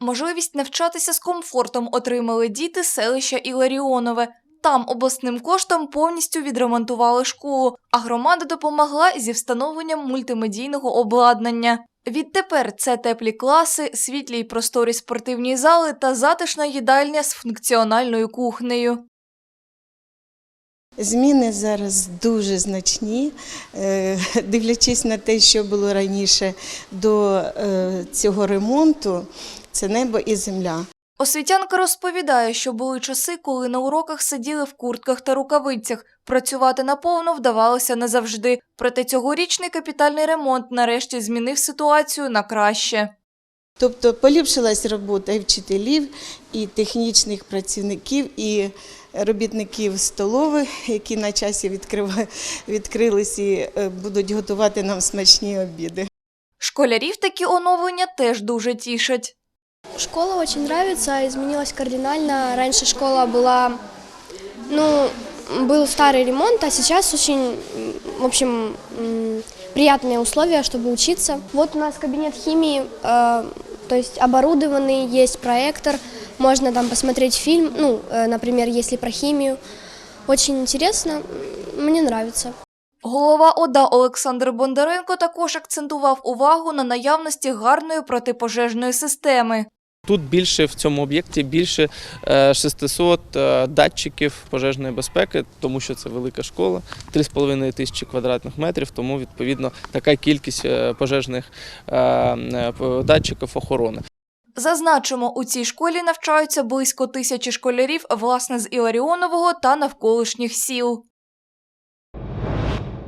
Можливість навчатися з комфортом отримали діти селища Іларіонове. Там обласним коштом повністю відремонтували школу, а громада допомогла зі встановленням мультимедійного обладнання. Відтепер це теплі класи, світлі й просторі спортивні зали та затишна їдальня з функціональною кухнею. Зміни зараз дуже значні, Е, дивлячись на те, що було раніше до е, цього ремонту, це небо і земля. Освітянка розповідає, що були часи, коли на уроках сиділи в куртках та рукавицях. Працювати наповно вдавалося не завжди. Проте цьогорічний капітальний ремонт нарешті змінив ситуацію на краще. Тобто поліпшилась робота і вчителів, і технічних працівників, і робітників столових, які на часі відкрились і е, будуть готувати нам смачні обіди. Школярів такі оновлення теж дуже тішать. Школа очень нравится, изменилась кардинально. Раньше школа была, ну, был старый ремонт, а сейчас очень, м, в общем, м, приятные условия, чтобы учиться. Вот у нас кабинет химии, э, то есть оборудованный, есть проектор, можно там посмотреть фильм, ну, э, например, если про химию. Очень интересно, м, мне нравится. Голова ОДА Олександр Бондаренко також акцентував увагу на наявності гарної протипожежної системи. Тут більше в цьому об'єкті більше е, 600 е, датчиків пожежної безпеки, тому що це велика школа, 3,5 тисячі квадратних метрів, тому відповідно така кількість е, пожежних е, е, датчиків охорони. Зазначимо, у цій школі навчаються близько тисячі школярів, власне, з Іларіонового та навколишніх сіл.